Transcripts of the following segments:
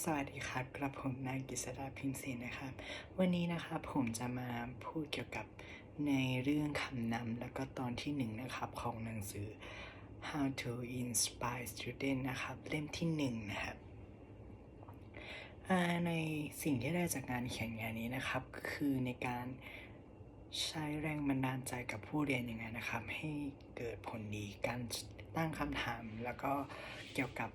สวัสดีครับกระผมนายกฤษดาพิมพ์ศิลนะครับ วันนี้นะครับผมจะมาพูดเกี่ยวกับในเรื่องคำนำแล้วก็ตอนที่หนึ่งนะครับของหนังสือ How to Inspire Student นะครับ เล่มที่หนึ่งนะครับในสิ่งที่ได้จากการเขียนงานนี้นะครับ คือในการใช้แรงบันดาลใจกับผู้เรียนยังไงนะครับ ให้เกิดผลดีการตั้งคำถาม แล้วก็เกี่ยวกับ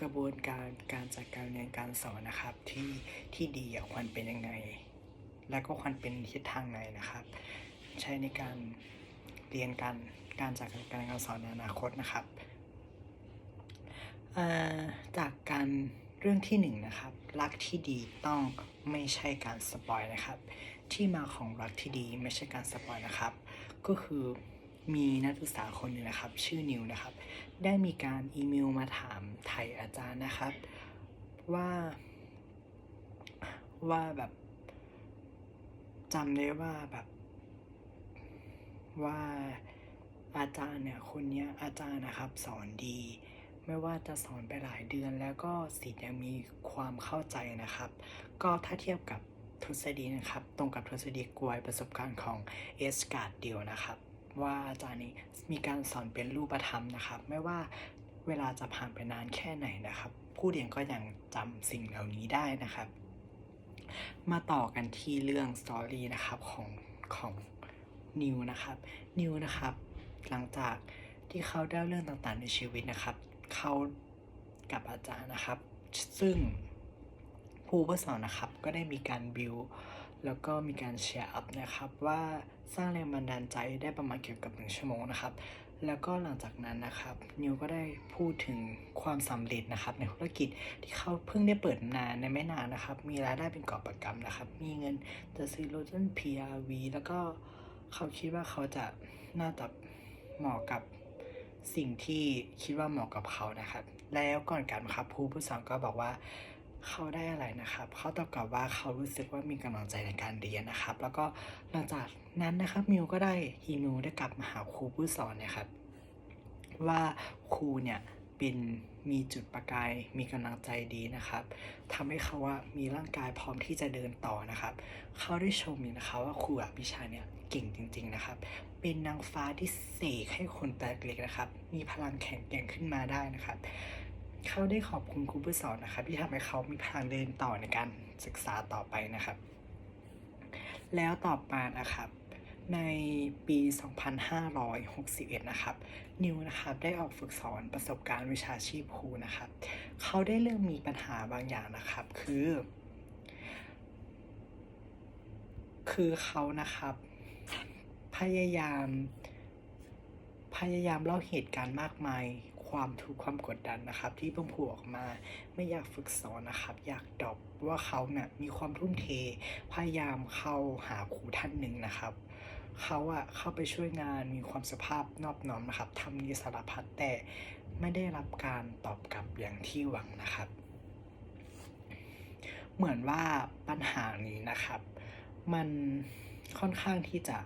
กระบวนการการจัดการเรียนการสอนนะครับที่ที่ดีอควรเป็นยังไง แล้วก็ควรเป็นทิศทางไหนนะครับ ใช้ในการเรียนการการจัดการเรียนการสอนในอนาคตนะครับจากการเรื่องที่หนึ่งนะครับรักที่ดีต้องไม่ใช่การสปอยนะครับ ที่มาของรักที่ดีไม่ใช่การสปอยนะครับ ก็คือ มีนักศึกษาคนหนึ่งนะครับ ชื่อนิวนะครับ ได้มีการอีเมลมาถามไทยอาจารย์นะครับ ว่าว่าแบบจำได้ว่าแบบว่าอาจารย์เนี่ยคนเนี้ยอาจารย์นะครับสอนดี ไม่ว่าจะสอนไปหลายเดือน แล้วก็สิทธิ์ยังมีความเข้าใจนะครับ ก็ถ้าเทียบกับทฤษฎีนะครับ ตรงกับทฤษฎีกลวยประสบการณ์ของเอสการ์ดเดียวนะครับ ว่าอาจารย์นี้มีการสอนเป็นรูปธรรมนะครับ ไม่ว่าเวลาจะผ่านไปนานแค่ไหนนะครับ ผู้เรียนก็ยังจำสิ่งเหล่านี้ได้นะครับ มาต่อกันที่เรื่องสตอรี่นะครับของของนิวนะครับนิวนะครับ หลังจากที่เขาได้เรื่องต่างๆในชีวิตนะครับ เขากับอาจารย์นะครับ ซึ่งผู้ผู้สอนนะครับก็ได้มีการบิว แล้วก็มีการแชร์อัพนะครับว่าสร้างแรงบันดาลใจได้ประมาณเกี่ยวกับหนึ่งชั่วโมงนะครับ แล้วก็หลังจากนั้นนะครับนิวก็ได้พูดถึงความสำเร็จนะครับในธุรกิจที่เขาเพิ่งได้เปิดนานในไม่นานนะครับ มีรายได้เป็นกอบประกำนะครับ มีเงินจะซื้อรถยนต์ PRV แล้วก็เขาคิดว่าเขาจะน่าจะเหมาะกับสิ่งที่คิดว่าเหมาะกับเขานะครับ แล้วก่อนการครับผู้ผู้สอนก็บอกว่า เขาได้อะไรนะครับ เขาตอบกลับว่าเขารู้สึกว่ามีกำลังใจในการเรียนนะครับ แล้วก็หลังจากนั้นนะครับมิวก็ได้อีเมลได้กลับมาหาครูผู้สอนนะครับ ว่าครูเนี่ยเป็นมีจุดประกาย มีกำลังใจดีนะครับทำให้เขาว่ามีร่างกายพร้อมที่จะเดินต่อนะครับ เขาได้ชมเลยนะคะว่าครูอภิชาเนี่ยเก่งจริง ๆนะครับ เป็นนางฟ้าที่เสกให้คนแตกเล็กนะครับ มีพลังแข็งแกร่งขึ้นมาได้นะครับ เขาได้ขอบคุณครูผู้สอนนะครับ ที่ทำให้เขามีพลังเดินต่อในการศึกษาต่อไปนะครับ แล้วต่อมานะครับในปี 2561 นะครับ นิวนะครับ ได้ออกฝึกสอนประสบการณ์วิชาชีพครูนะครับ เขาได้เริ่มมีปัญหาบางอย่างนะครับ คือ คือเขานะครับ พยายาม พยายามเล่าเหตุการณ์มากมาย ความทุกข์ความกดดันนะครับ ที่เพิ่งพูดออกมาไม่อยากฝึกสอนนะครับ อยากดรอปว่าเขาเนี่ยมีความทุ่มเท พยายามเข้าหาครูท่านหนึ่งนะครับเขาอะเข้าไปช่วยงานมีความสภาพนอบน้อมนะครับทำดีสารพัดแต่ไม่ได้รับการตอบกลับอย่างที่หวังนะครับ เหมือนว่าปัญหานี้นะครับ มันค่อนข้างที่จะ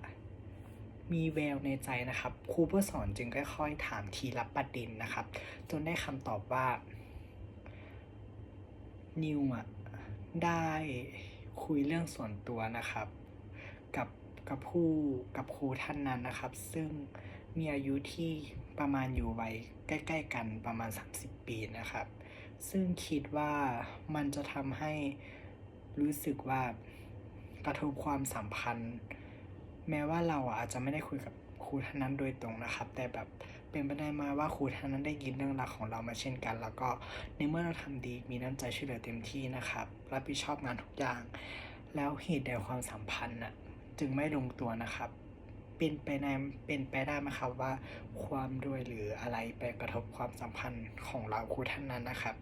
มีแววในใจนะครับครูผู้สอนจึงค่อยๆ ถามทีละประเด็นนะครับ จนได้คำตอบว่า นิวอะได้คุยเรื่องส่วนตัวนะครับ กับกับผู้กับครูท่านนั้นนะครับ ซึ่งมีอายุที่ประมาณอยู่ไวัยใกล้ๆกันประมาณ 30 ปีนะครับ ซึ่งคิดว่ามันจะทำให้รู้สึกว่ากระทบความสัมพันธ์ แม้ว่าเราอาจจะไม่ได้คุยกับครูท่านนั้นโดยตรงนะครับ แต่แบบเป็นไปได้มาว่าครูท่านนั้นได้ยินเรื่องราวของเรามาเช่นกัน แล้วก็ในเมื่อเราทำดีมีน้ำใจช่วยเหลือเต็มที่นะครับรับผิดชอบงานทุกอย่าง แล้วเหตุใดความสัมพันธ์น่ะจึงไม่ลงตัวนะครับเป็นไปในเป็นไปได้ไหมครับว่าความรวยหรืออะไรไปกระทบความสัมพันธ์ของเราครูท่านนั้นนะครับ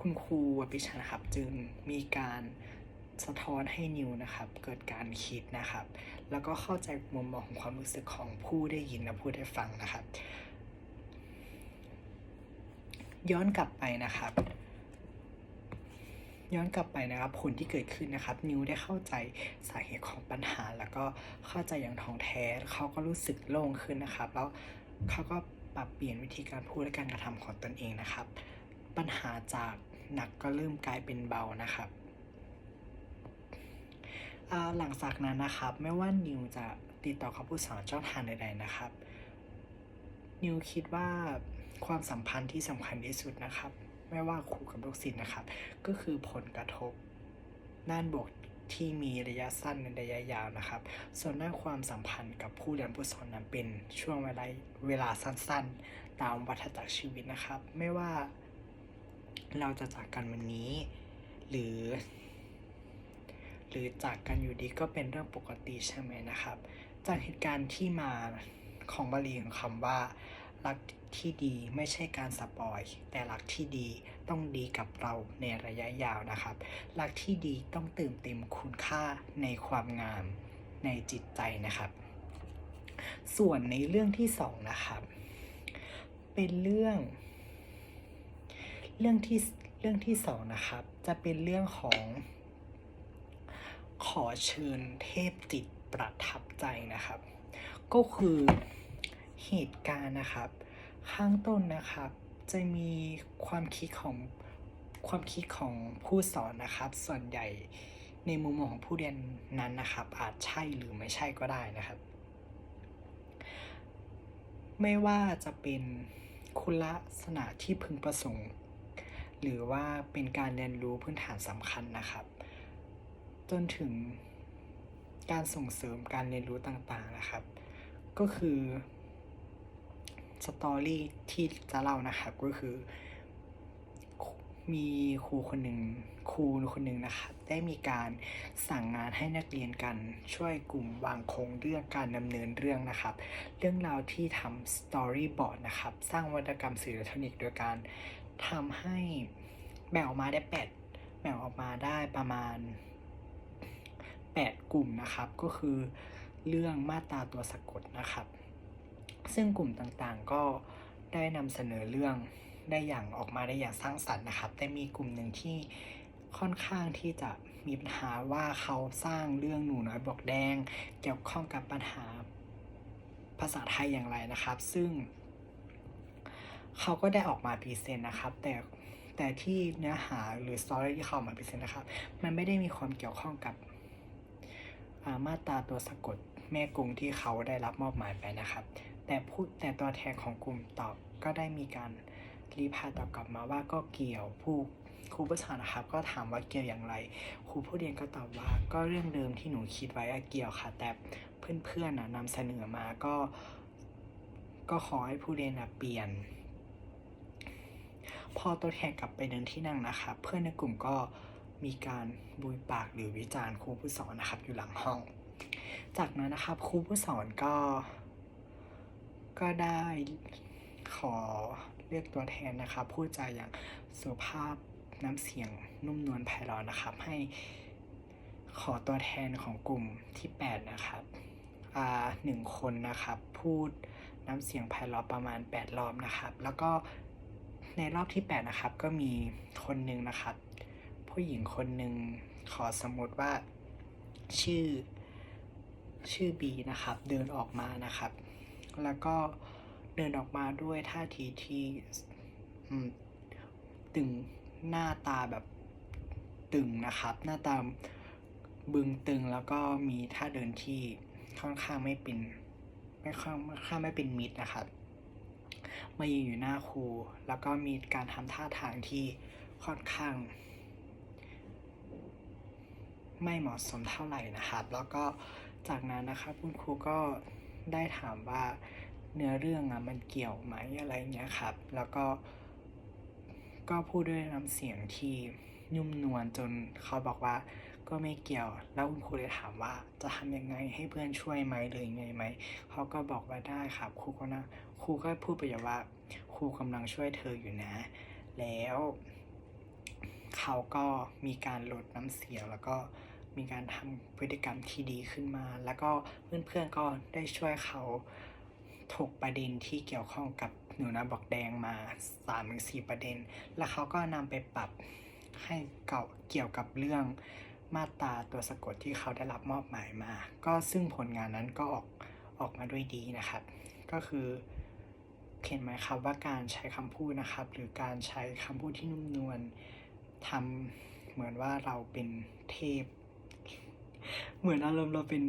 คุณครูอภิชานะครับจึงมีการ สะท้อนให้นิวนะครับ เกิดการคิดนะครับ แล้วก็เข้าใจมุมมองของความรู้สึกของผู้ได้ยินและผู้ได้ฟังนะครับ ย้อนกลับไปนะครับย้อนกลับไปนะครับผลที่เกิดขึ้นนะครับ นิวได้เข้าใจสาเหตุของปัญหา แล้วก็เข้าใจอย่างท่องแท้เขาก็รู้สึกโล่งขึ้นนะครับ แล้วเขาก็ปรับเปลี่ยนวิธีการพูดและการกระทำของตนเองนะครับ ปัญหาจากหนักก็เริ่มกลายเป็นเบานะครับ หลังจากนั้นนะครับไม่ว่านิวจะติดต่อกับผู้สอนช่องทางใดๆนะครับ นิวคิดว่าความสัมพันธ์ที่สำคัญที่สุดนะครับ ไม่ว่าครูกับลูกศิษย์นะครับ ก็คือผลกระทบด้านบวกที่มีระยะสั้นในระยะยาวนะครับ ส่วนด้านความสัมพันธ์กับผู้เรียนผู้สอนนั้นเป็นช่วงเวลาเวลาสั้นๆ ตามวัฏจักรชีวิตนะครับ ไม่ว่าเราจะจากกันวันนี้ หรือ หรือจากกันอยู่ดีก็เป็นเรื่องปกติใช่ไหมนะครับ จากเหตุการณ์ที่มาของบาลีของคำว่า รักที่ดีไม่ใช่การสปอย แต่รักที่ดีต้องดีกับเราในระยะยาวนะครับ รักที่ดีต้องเติมเต็มคุณค่าในความงามในจิตใจนะครับ ส่วนในเรื่องที่สองนะครับ เป็นเรื่อง เรื่องที่เรื่องที่สองนะครับ จะเป็นเรื่องของ ขอเชิญเทพจิตประทับใจนะครับ ก็คือเหตุการณ์นะครับ ข้างต้นนะครับ จะมีความคิดของความคิดของผู้สอนนะครับ ส่วนใหญ่ในมุมมองของผู้เรียนนั้นนะครับ อาจใช่หรือไม่ใช่ก็ได้นะครับ ไม่ว่าจะเป็นคุณลักษณะที่พึงประสงค์ หรือว่าเป็นการเรียนรู้พื้นฐานสำคัญนะครับ จนถึงการส่งเสริมการเรียนรู้ต่างๆนะครับ ก็คือสตอรี่ที่จะเล่านะครับก็คือ มีครูคนหนึ่งครูคนหนึ่งนะครับได้มีการสั่งงานให้นักเรียนกันช่วยกลุ่มวางโครงเรื่องการดำเนินเรื่องนะครับ เรื่องราวที่ทำสตอรี่บอร์ดนะครับ สร้างวัตกรรมสื่ออิเล็กทรอนิกส์โดยการทำให้แบ่งออกมาได้แปดแบ่งออกมาได้ประมาณ 8 กลุ่มนะครับ ก็คือเรื่องมาตราตัวสะกดนะครับ ซึ่งกลุ่มต่างๆก็ได้นำเสนอเรื่องได้อย่างออกมาได้อย่างสร้างสรรค์นะครับ แต่มีกลุ่มหนึ่งที่ค่อนข้างที่จะมีปัญหาว่าเขาสร้างเรื่องหนูน้อยบอกแดง เกี่ยวข้องกับปัญหาภาษาไทยอย่างไรนะครับ ซึ่ง เขาก็ได้ออกมาพรีเซนต์นะครับ แต่แต่ที่เนื้อหาหรือสตอรี่ที่เขาออกมาพรีเซนต์นะครับ มันไม่ได้มีความเกี่ยวข้องกับ มาตราตัวสะกดแม่กรุงที่เขาได้รับมอบหมายไปนะครับ แต่ผู้แต่ตัวแทนของกลุ่มตอบก็ได้มีการรีพลาตอบกลับมาว่าก็เกี่ยวผู้ครูผู้สอนนะครับ ก็ถามว่าเกี่ยวอย่างไร ครูผู้เรียนก็ตอบว่าก็เรื่องเดิมที่หนูคิดไว้อะเกี่ยวค่ะ แต่เพื่อนๆนะนำเสนอมาก็ ก็ขอให้ผู้เรียนนะเปลี่ยน พอตัวแทนกลับไปเดินที่นั่งนะครับเพื่อนในกลุ่มก็ มีการบุยปากหรือวิจารณ์ครูผู้สอนนะครับอยู่หลังห้อง จากนั้นนะครับครูผู้สอนก็ ก็ได้ขอเรียกตัวแทนนะครับ พูดจาอย่างสุภาพน้ำเสียงนุ่มนวลไพเราะนะครับ ให้ขอตัวแทนของกลุ่มที่ 8 นะครับอ่าหนึ่งคนนะครับ พูดน้ำเสียงไพเราะประมาณ 8 รอบนะครับ แล้วก็ในรอบที่ 8 นะครับ ก็มีคนหนึ่งนะครับ ผู้หญิงคนหนึ่งขอสมมติว่าชื่อชื่อบีนะครับ เดินออกมานะครับ แล้วก็เดินออกมาด้วยท่าทีที่ตึงหน้าตาแบบตึงนะครับ หน้าตาบึงตึงแล้วก็มีท่าเดินที่ค่อนข้างไม่เป็นไม่ค่อนข้างไม่เป็นมิตรนะครับ มายืนอยู่หน้าครู แล้วก็มีการทำท่าทางที่ค่อนข้าง ไม่เหมาะสมเท่าไหร่นะครับ แล้วก็จากนั้นนะครับคุณครูก็ได้ถามว่าเนื้อเรื่องอะมันเกี่ยวไหมอะไรเงี้ยครับ แล้วก็ ก็พูดด้วยน้ำเสียงที่นุ่มนวลจนเขาบอกว่าก็ไม่เกี่ยว แล้วคุณครูเลยถามว่าจะทำยังไงให้เพื่อนช่วยไหมหรือยังไงไหม เขาก็บอกว่าได้ครับ ครูก็นะ ครูก็พูดไปว่าครูกำลังช่วยเธออยู่นะ แล้ว เขาก็มีการลดน้ำเสียงแล้วก็ มีการทำพฤติกรรมที่ดีขึ้นมา แล้วก็เพื่อนๆก็ได้ช่วยเขาถกประเด็นที่เกี่ยวข้องกับหนูนะบอกแดงมา3าถึงสประเด็น แล้วเขาก็นำไปปรับให้เก่าเกี่ยวกับเรื่องมาตราตัวสะกดที่เขาได้รับมอบหมายมา ก็ซึ่งผลงานนั้นก็ออกออกมาด้วยดีนะครับ ก็คือเห็นไหมครับว่าการใช้คำพูดนะครับ หรือการใช้คำพูดที่นุ่มนวลทำเหมือนว่าเราเป็นเทพ เหมือนอารมณ์เราเป็น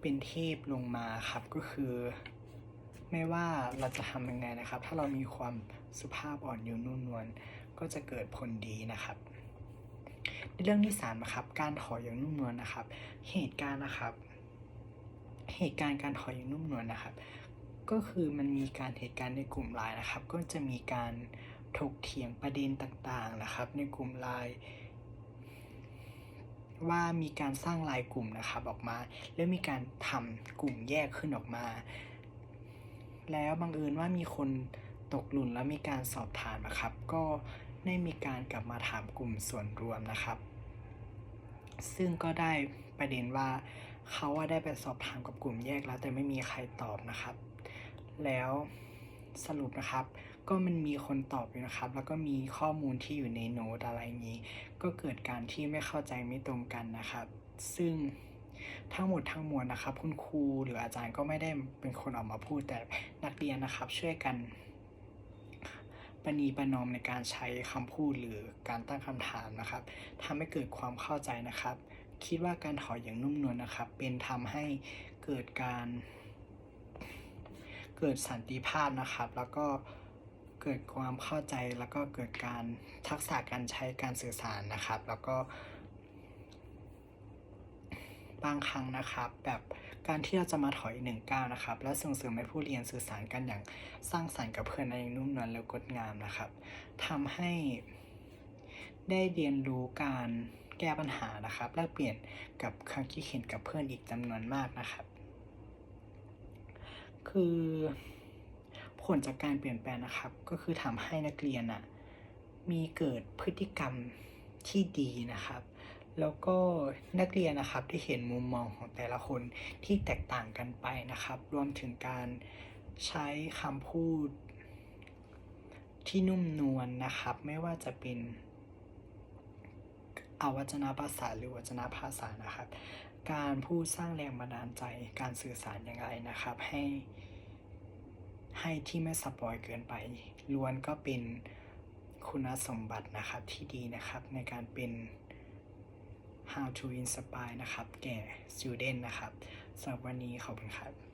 เป็นเทพลงมาครับก็คือ ไม่ว่าเราจะทำยังไงนะครับ ถ้าเรามีความสุภาพอ่อนโยนนุ่มนวลก็จะเกิดผลดีนะครับในเรื่องที่สามนะครับการถอยอย่างนุ่มนวลนะครับ เหตุการณ์นะครับ เหตุการณ์การถอยอย่างนุ่มนวลนะครับ ก็คือมันมีการเหตุการณ์ในกลุ่มไลน์นะครับ ก็จะมีการถกเถียงประเด็นต่างๆนะครับ ในกลุ่มไลน์ ว่ามีการสร้างลน์กลุ่มนะครับออกมา แล้วมีการทำกลุ่มแยกขึ้นออกมา แล้วบังเอิญว่ามีคนตกหล่นแล้วมีการสอบถามนะครับ ก็ได้มีการกลับมาถามกลุ่มส่วนรวมนะครับ ซึ่งก็ได้ประเด็นว่าเขาว่าได้ไปสอบถามกับกลุ่มแยกแล้วแต่ไม่มีใครตอบนะครับ แล้วสรุปนะครับ ก็มันมีคนตอบอยู่นะครับ แล้วก็มีข้อมูลที่อยู่ในโน้ตอะไรนี้ ก็เกิดการที่ไม่เข้าใจไม่ตรงกันนะครับ ซึ่งทั้งหมดทั้งมวลนะครับ คุณครูหรืออาจารย์ก็ไม่ได้เป็นคนออกมาพูดแต่นักเรียนนะครับ ช่วยกันประนีประนอมในการใช้คำพูดหรือการตั้งคำถามนะครับทำให้เกิดความเข้าใจนะครับ คิดว่าการถอยอย่างนุ่มนวลนะครับ เป็นทำให้เกิดการ เกิดสันติภาพนะครับ แล้วก็ เกิดความเข้าใจแล้วก็เกิดการทักษะการใช้การสื่อสารนะครับ แล้วก็ บางครั้งนะครับ แบบการที่เราจะมาถอยหนึ่งก้าวนะครับ และส่งเสริมให้ผู้เรียนสื่อสารกันอย่างสร้างสรรค์กับเพื่อนในนุ่มนวลและงดงามนะครับทำให้ได้เรียนรู้การแก้ปัญหานะครับ แลกเปลี่ยนกับความคิดเห็นกับเพื่อนอีกจำนวนมากนะครับ คือ ผลจากการเปลี่ยนแปลงนะครับ ก็คือทำให้นักเรียนอะมีเกิดพฤติกรรมที่ดีนะครับ แล้วก็นักเรียนนะครับได้เห็นมุมมองของแต่ละคนที่แตกต่างกันไปนะครับ รวมถึงการใช้คำพูดที่นุ่มนวลนะครับ ไม่ว่าจะเป็นอวัจนภาษาหรือวัจนภาษานะครับ การพูดสร้างแรงบันดาลใจการสื่อสารอย่างไรนะครับ ให้ ให้ที่ไม่สปอยเกินไป ล้วนก็เป็นคุณสมบัตินะครับที่ดีนะครับในการเป็น how to inspire นะครับ แก่ student นะครับสำหรับวันนี้ขอบคุณครับ